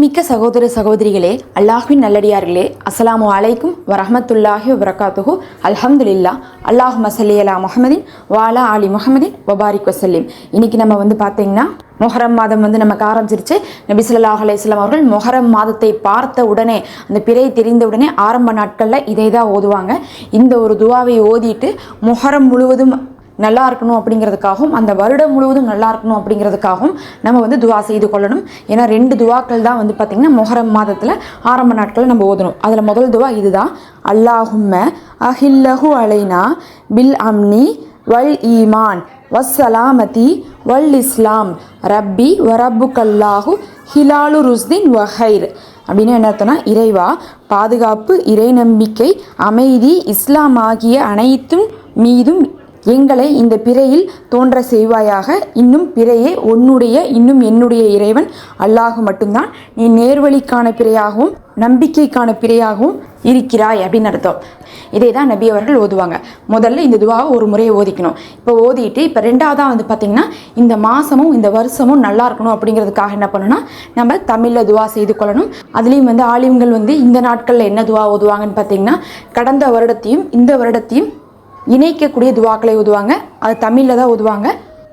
மிக்க சகோதர சகோதரிகளே அல்லாஹ்வின் நல்லடியார்களே அஸ்ஸலாமு அலைக்கும் வரஹமத்துல்லாஹி வபரகாத்துஹு. அல்ஹம்துலில்லா அல்லாஹ் மசல்லி அலா முஹமதின் வாலா அலி முஹமதின் வபாரிக் வசல்லிம். இன்னைக்கு நம்ம வந்து பார்த்தீங்கன்னா மொஹரம் மாதம் வந்து நமக்கு ஆரம்பிச்சிருச்சு. நபி ஸல்லல்லாஹு அலைஹி அவர்கள் மொஹரம் மாதத்தை பார்த்த உடனே அந்த பிறை தெரிந்த உடனே ஆரம்ப நாட்களில் இதை தான் ஓதுவாங்க. இந்த ஒரு துவாவை ஓதிட்டு மொஹரம் முழுவதும் நல்லா இருக்கணும் அப்படிங்கிறதுக்காகவும் அந்த வருடம் முழுவதும் நல்லா இருக்கணும் அப்படிங்கிறதுக்காகவும் நம்ம வந்து துவா செய்து கொள்ளணும். ஏன்னா ரெண்டு துவாக்கள் தான் வந்து பார்த்திங்கன்னா மொஹரம் மாதத்தில் ஆரம்ப நாட்களில் நம்ம ஓதணும். அதில் முதல் துவா இதுதான். அல்லாஹும்ம அஹில்லஹு அலைனா பில் அம்னி வல் ஈமான் வஸ்ஸலாமதி வல் இஸ்லாம். ரப்பி வரப்புக்கல்லாஹு ஹிலாலு ருஸ்தின் வஹைர் அப்படின்னு என்ன அர்த்தம்னா இறைவா பாதுகாப்பு இறை நம்பிக்கை அமைதி இஸ்லாம் ஆகிய அனைத்தும் மீதும் எங்களை இந்த பிறையில் தோன்ற செய்வாயாக. இன்னும் பிறையே உன்னுடைய இன்னும் என்னுடைய இறைவன். அல்லாஹ் மட்டும்தான். நீ நேர்வழிக்கான பிறையாகவும் நம்பிக்கைக்கான பிறையாகவும் இருக்கிறாய் அப்படின்னு அர்த்தம். இதே தான் நபி அவர்கள் ஓதுவாங்க. முதல்ல இந்த துவாவை ஒரு முறையை ஓதிக்கணும். இப்போ ஓதிட்டு இப்போ ரெண்டாவதாக வந்து பார்த்திங்கன்னா இந்த மாதமும் இந்த வருஷமும் நல்லா இருக்கணும் அப்படிங்கிறதுக்காக என்ன பண்ணணும்னா நம்ம தமிழில் துவா செய்து கொள்ளணும். அதுலேயும் வந்து ஆலிம்கள் வந்து இந்த நாட்களில் என்ன துவா ஓதுவாங்கன்னு பார்த்திங்கன்னா கடந்த வருடத்தையும் இந்த வருடத்தையும் இணைக்கக்கூடிய துவாக்களை ஓதுவாங்க. அது தமிழில் தான் ஓதுவாங்க.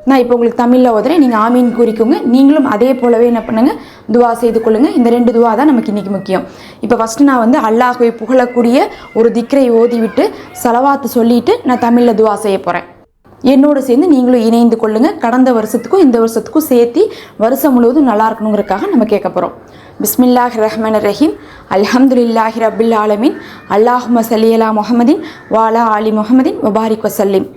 நான் இப்போ உங்களுக்கு தமிழில் ஓதுறேன். நீங்கள் ஆமீன் கூறிக்கோங்க. நீங்களும் அதே போலவே என்ன பண்ணுங்கள் துவா செய்து கொள்ளுங்கள் இந்த ரெண்டு துவா தான் நமக்கு இன்றைக்கி முக்கியம். இப்போ ஃபஸ்ட்டு நான் வந்து அல்லாஹுவை புகழக்கூடிய ஒரு திக்ரை ஓதிவிட்டு செலவாத்து சொல்லிவிட்டு நான் தமிழில் துவா செய்ய போகிறேன் என்னோடு சேர்ந்து நீங்களும் இணைந்து கொள்ளுங்கள் கடந்த வருஷத்துக்கும் இந்த வருஷத்துக்கும் சேர்த்து வருஷம் முழுவதும் நல்லா இருக்கணுங்கிறதுக்காக நம்ம கேட்க போகிறோம் பிஸ்மில்லாஹ் ரஹ்மான் ரஹீம். அல்ஹம்துலில்லாஹி ரபில் ஆலமின். அல்லாஹும சல்லியலா முஹம்மதின் வாலா அலி முகமதின் முபாரிக் வசல்லிம்.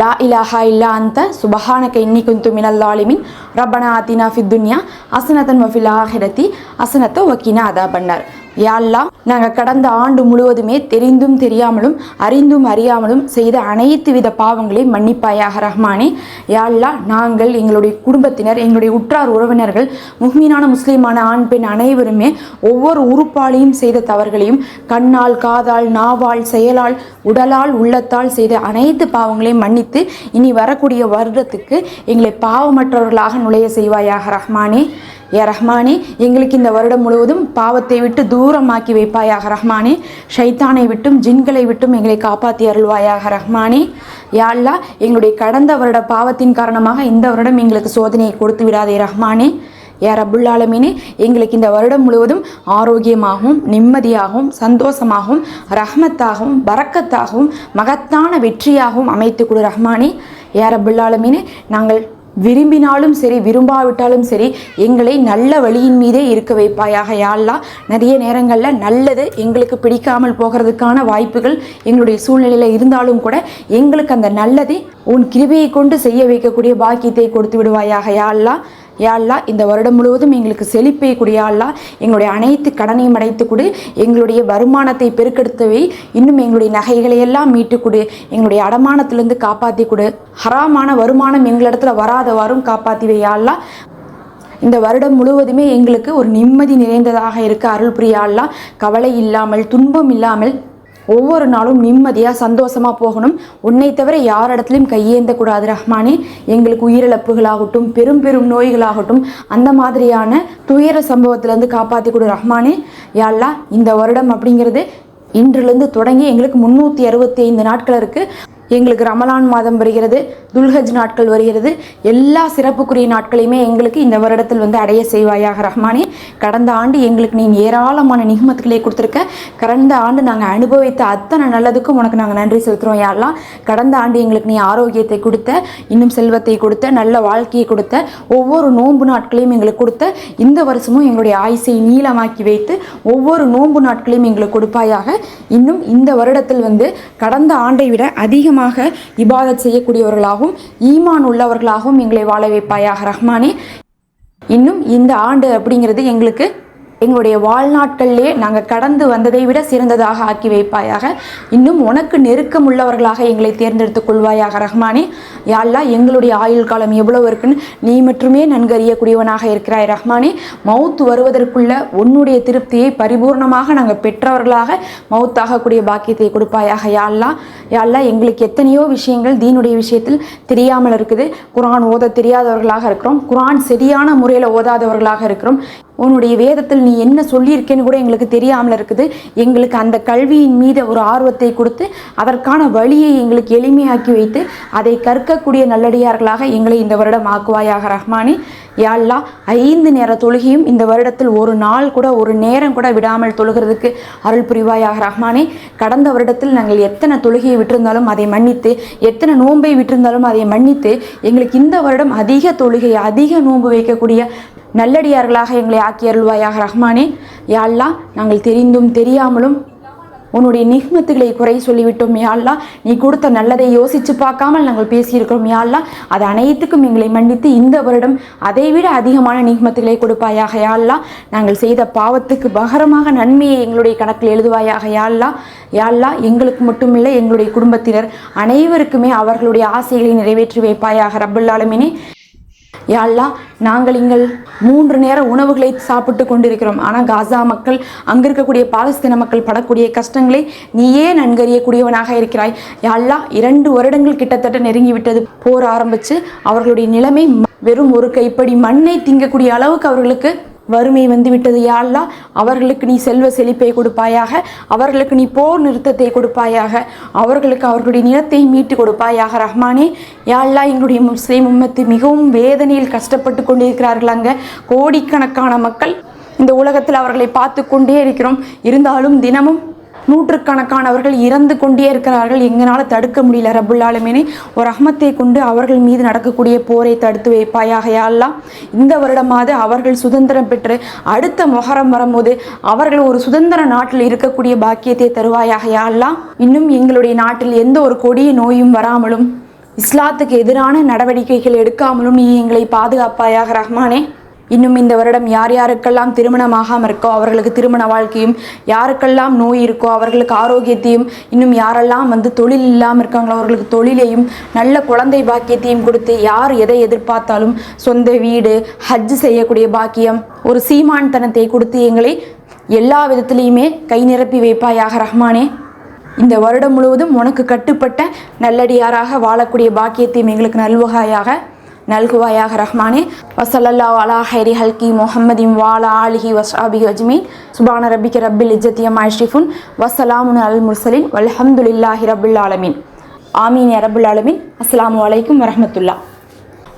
லா இலாஹா இல்லா அந்த சுபஹானக இன்னி குந்து மினல் லாலிமின். ரப்பனா ஆத்தினா ஃபித் துன்யா. அசனத்தன் வஃபில் ஆஹிரத்தி அசனத்தை ஒக்கினா அதா பண்ணார் யாழ்லா நாங்கள் கடந்த ஆண்டு முழுவதுமே தெரிந்தும் தெரியாமலும் அறிந்தும் அறியாமலும் செய்த அனைத்து வித பாவங்களையும் மன்னிப்பாயாக ரஹ்மானே. யாழ்லா நாங்கள் எங்களுடைய குடும்பத்தினர் எங்களுடைய உற்றார் உறவினர்கள் முஹ்மீனான முஸ்லீமான ஆண் பெண் அனைவருமே ஒவ்வொரு உறுப்பாளையும் செய்த தவறுகளையும் கண்ணால் காதால் நாவால் செயலால் உடலால் உள்ளத்தால் செய்த அனைத்து பாவங்களையும் மன்னித்து இனி வரக்கூடிய வருடத்துக்கு எங்களை பாவமற்றவர்களாக நுழைய செய்வாயாக ரஹ்மானே. ஏ ரஹ்மானே எங்களுக்கு இந்த வருடம் முழுவதும் பாவத்தை விட்டு தூரமாக்கி வைப்பாயாக ரஹ்மானே. ஷைத்தானை விட்டும் ஜின்களை விட்டும் எங்களை காப்பாற்றி அருள்வாயாக ரஹ்மானே. யாழ்லா எங்களுடைய கடந்த வருட பாவத்தின் காரணமாக இந்த வருடம் எங்களுக்கு சோதனையை கொடுத்து விடாதே ரஹ்மானே. ஏ ரபுல்லாலமீனே எங்களுக்கு இந்த வருடம் முழுவதும் ஆரோக்கியமாகவும் நிம்மதியாகவும் சந்தோஷமாகவும் ரஹ்மத்தாகவும் பறக்கத்தாகவும் மகத்தான வெற்றியாகவும் அமைத்து கொடு ரஹ்மானே. ஏ ரபுல்லாலமீனே நாங்கள் விரும்பினாலும் சரி விரும்பாவிட்டாலும் சரி எங்களை நல்ல வழியின் மீதே இருக்க வைப்பாயாக யாழ்லாம் நிறைய நேரங்களில் நல்லது எங்களுக்கு பிடிக்காமல் போகிறதுக்கான வாய்ப்புகள் எங்களுடைய சூழ்நிலையில் இருந்தாலும் கூட எங்களுக்கு அந்த நல்லதை உன் கிருபையை கொண்டு செய்ய வைக்கக்கூடிய பாக்கியத்தை கொடுத்து விடுவாயாக யாழ்லாம் யாழ்லா இந்த வருடம் முழுவதும் எங்களுக்கு செழிப்பை கொடு யாழ்லா எங்களுடைய அனைத்து கடனையும் அடைத்து கொடு. எங்களுடைய வருமானத்தை பெருக்கெடுத்தவை இன்னும் எங்களுடைய நகைகளை எல்லாம் மீட்டு கொடு. எங்களுடைய அடமானத்திலிருந்து காப்பாற்றி கொடு. ஹராமான வருமானம் எங்களிடத்துல வராதவாறும் காப்பாற்றி யாழ்லா இந்த வருடம் முழுவதுமே எங்களுக்கு ஒரு நிம்மதி நிறைந்ததாக இருக்க அருள் புரியாள்லா கவலை இல்லாமல் துன்பம் இல்லாமல் ஒவ்வொரு நாளும் நிம்மதியாக சந்தோஷமாக போகணும். உன்னை தவிர யார் இடத்துலையும் கையேந்த கூடாது ரஹ்மானே. எங்களுக்கு உயிரிழப்புகளாகட்டும் பெரும் பெரும் நோய்களாகட்டும் அந்த மாதிரியான துயர சம்பவத்திலேருந்து காப்பாற்றி கொடு ரஹ்மானே. யாழ்லா இந்த வருடம் அப்படிங்கிறது இன்றிலிருந்து தொடங்கி எங்களுக்கு முந்நூற்றி அறுபத்தி ஐந்து நாட்கள் இருக்குது எங்களுக்கு ரமலான் மாதம் வருகிறது துல்ஹஜ் நாட்கள் வருகிறது. எல்லா சிறப்புக்குரிய நாட்களையுமே எங்களுக்கு இந்த வருடத்தில் வந்து அடைய செய்வாயாக ரஹ்மானே. கடந்த ஆண்டு எங்களுக்கு நீ ஏராளமான நிகமத்துக்களே கொடுத்துருக்க. கடந்த ஆண்டு நாங்கள் அனுபவித்த அத்தனை நல்லதுக்கும் உனக்கு நாங்கள் நன்றி செலுத்துகிறோம் யாரெல்லாம் கடந்த ஆண்டு எங்களுக்கு நீ ஆரோக்கியத்தை கொடுத்த இன்னும் செல்வத்தை கொடுத்த நல்ல வாழ்க்கையை கொடுத்த ஒவ்வொரு நோன்பு நாட்களையும் எங்களுக்கு கொடுத்த. இந்த வருஷமும் எங்களுடைய ஆயுசை நீளமாக்கி வைத்து ஒவ்வொரு நோன்பு நாட்களையும் எங்களுக்கு கொடுப்பாயாக. இன்னும் இந்த வருடத்தில் வந்து கடந்த ஆண்டை விட அதிகமாக இபாதத் செய்யக்கூடியவர்களாகவும் ஈமான் உள்ளவர்களாகவும் எங்களை வாழ வைப்பாயாக ரஹ்மானே. இன்னும் இந்த ஆண்டு அப்படிங்கிறது எங்களுக்கு எங்களுடைய வாழ்நாட்களிலே நாங்கள் கடந்து வந்ததை விட சிறந்ததாக ஆக்கி வைப்பாயாக. இன்னும் உனக்கு நெருக்கம் உள்ளவர்களாக எங்களை தேர்ந்தெடுத்துக் கொள்வாயாக ரஹ்மானே. யாழ்லா எங்களுடைய ஆயுள் காலம் எவ்வளவு இருக்குன்னு நீ மட்டுமே நன்கறியக்கூடியவனாக இருக்கிறாய் ரஹ்மானே. மவுத் வருவதற்குள்ள உன்னுடைய திருப்தியை பரிபூர்ணமாக நாங்கள் பெற்றவர்களாக மவுத்தாகக்கூடிய பாக்கியத்தை கொடுப்பாயாக. யாழ்லா யாழ்லா எங்களுக்கு எத்தனையோ விஷயங்கள் தீனுடைய விஷயத்தில் தெரியாமல் இருக்குது. குரான் ஓத தெரியாதவர்களாக இருக்கிறோம். குரான் சரியான முறையில் ஓதாதவர்களாக இருக்கிறோம். உன்னுடைய வேதத்தில் நீ என்ன சொல்லியிருக்கேன்னு கூட எங்களுக்கு தெரியாமல் இருக்குது. எங்களுக்கு அந்த கல்வியின் மீது ஒரு ஆர்வத்தை கொடுத்து அதற்கான வழியை எங்களுக்கு எளிமையாக்கி வைத்து அதை கற்கக்கூடிய நல்லடியார்களாக எங்களை இந்த வருடம் ஆக்குவாயாக ரஹ்மானி. யாழ்லா ஐந்து நேர தொழுகையும் இந்த வருடத்தில் ஒரு நாள் கூட ஒரு நேரம் கூட விடாமல் தொழுகிறதுக்கு அருள் புரிவாயாக ரஹ்மானே. கடந்த வருடத்தில் நாங்கள் எத்தனை தொழுகையை விட்டிருந்தாலும் அதை மன்னித்து எத்தனை நோன்பை விட்டிருந்தாலும் அதை மன்னித்து எங்களுக்கு இந்த வருடம் அதிக தொழுகை அதிக நோன்பு வைக்கக்கூடிய நல்லடியார்களாக எங்களை ஆக்கி அருள்வாயாக ரஹ்மானே யாழ்லா நாங்கள் தெரிந்தும் தெரியாமலும் உன்னுடைய நிஹ்மத்துகளை குறை சொல்லிவிட்டோம். யாழ்லா நீ கொடுத்த நல்லதை யோசித்து பார்க்காமல் நாங்கள் பேசியிருக்கிறோம். யாழ்லா அது அனைத்துக்கும் எங்களை மன்னித்து இந்த வருடம் அதைவிட அதிகமான நிஹ்மத்துகளை கொடுப்பாயாக. யாழ்லா நாங்கள் செய்த பாவத்துக்கு பகரமாக நன்மையை எங்களுடைய கணக்கில் எழுதுவாயாக. யாழ்லா யாழ்லா எங்களுக்கு மட்டுமில்லை எங்களுடைய குடும்பத்தினர் அனைவருக்குமே அவர்களுடைய ஆசைகளை நிறைவேற்றி வைப்பாயாக. ரப்புல்லாலுமினே யாழ்லா நாங்கள் இங்கள் மூன்று நேர உணவுகளை சாப்பிட்டு கொண்டிருக்கிறோம். ஆனால் காசா மக்கள் அங்கே இருக்கக்கூடிய பாலஸ்தீன மக்கள் படக்கூடிய கஷ்டங்களை நீயே நன்கறியக்கூடியவனாக இருக்கிறாய். யாழ்லா இரண்டு வருடங்கள் கிட்டத்தட்ட நெருங்கிவிட்டது. போர் ஆரம்பித்து அவர்களுடைய நிலைமை வெறும் ஒரு கைப்படி மண்ணை திங்கக்கூடிய அளவுக்கு அவர்களுக்கு வறுமை வந்து விட்டது யாழ்லா அவர்களுக்கு நீ செல்வ செழிப்பை கொடுப்பாயாக அவர்களுக்கு நீ போர் நிறுத்தத்தை கொடுப்பாயாக அவர்களுக்கு அவர்களுடைய நிலத்தை மீட்டு கொடுப்பாயாக. ரஹ்மானே யாழ்லா எங்களுடைய முஸ்லீம் உம்மத்து மிகவும் வேதனையில் கஷ்டப்பட்டு கொண்டிருக்கிறார்கள் அங்கே கோடிக்கணக்கான மக்கள் இந்த உலகத்தில் அவர்களை பார்த்து கொண்டே இருக்கிறோம். இருந்தாலும் தினமும் நூற்றுக்கணக்கானவர்கள் இறந்து கொண்டே இருக்கிறார்கள். எங்களால் தடுக்க முடியல ரபுல்லாலுமேனே ஒரு அகமத்தை கொண்டு அவர்கள் மீது நடக்கக்கூடிய போரை தடுத்து வைப்பாயாக யா இந்த வருடமாவது அவர்கள் சுதந்திரம் பெற்று அடுத்த மொஹரம் வரும்போது அவர்கள் ஒரு சுதந்திர நாட்டில் இருக்கக்கூடிய பாக்கியத்தை தருவாயாக யா இன்னும் எங்களுடைய நாட்டில் எந்த ஒரு கொடிய நோயும் வராமலும் இஸ்லாத்துக்கு எதிரான நடவடிக்கைகள் எடுக்காமலும் நீ எங்களை பாதுகாப்பாயாக ரஹ்மானே. இன்னும் இந்த வருடம் யார் யாருக்கெல்லாம் திருமணமாகாமல் இருக்கோ அவர்களுக்கு திருமண வாழ்க்கையும் யாருக்கெல்லாம் நோய் இருக்கோ அவர்களுக்கு ஆரோக்கியத்தையும் இன்னும் யாரெல்லாம் வந்து தொழில் இல்லாமல் இருக்காங்களோ அவர்களுக்கு தொழிலையும் நல்ல குழந்தை பாக்கியத்தையும் கொடுத்து யார் எதை எதிர்பார்த்தாலும் சொந்த வீடு ஹஜ் செய்யக்கூடிய பாக்கியம் ஒரு சீமான்தனத்தை கொடுத்து எங்களை எல்லா விதத்திலையுமே கை நிரப்பி வைப்பாயாக ரஹ்மானே. இந்த வருடம் முழுவதும் உனக்கு கட்டுப்பட்ட நல்லடியாராக வாழக்கூடிய பாக்கியத்தையும் எங்களுக்கு நல்வகாயாக நல்குவாயாக ரஹ்மானே. வசல்லல்லா அலா ஹைரி ஹல்கி முஹம்மதீம் வாலா ஆலிஹி வசாபி அஜ்மீன். சுபான ரப்பிக்க ரப்பில் இஜ்ஜத்தியம் ஆஷிஃபுன் வசலாமுன் அல் முர்சலின். வல்ஹம்துலில்லாஹி ரபுல் ஆலமீன். ஆமீன் அரபுல் ரப்புல் ஆலமீன். அஸ்ஸலாமு அலைக்கும் வரஹ்மத்துல்லா.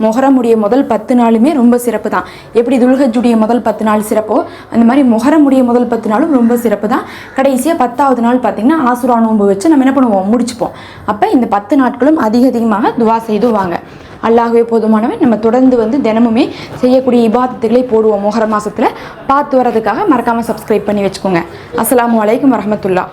மொஹரமுடைய முதல் பத்து நாளுமே ரொம்ப சிறப்பு தான் எப்படி துல்ஹஜுடைய முதல் பத்து நாள் சிறப்போ அந்த மாதிரி மொஹரமுடைய முதல் பத்து நாளும் ரொம்ப சிறப்பு தான் கடைசியாக பத்தாவது நாள் பார்த்திங்கன்னா ஆசுரா நோன்பு வச்சு நம்ம என்ன பண்ணுவோம்? முடிச்சுப்போம். அப்போ இந்த பத்து நாட்களும் அதிக அதிகமாக துவா செய்து வாங்க. அல்லாஹ்வே போதுமானவன். நம்ம தொடர்ந்து வந்து தினமுமே செய்யக்கூடிய இபாதத்துகளை போடுவோம் மொஹர மாதத்தில் பார்த்து வரதுக்காக மறக்காமல் சப்ஸ்கிரைப் பண்ணி வச்சுக்கோங்க. அஸ்லாம் அலைக்கும் வரமத்துல்லா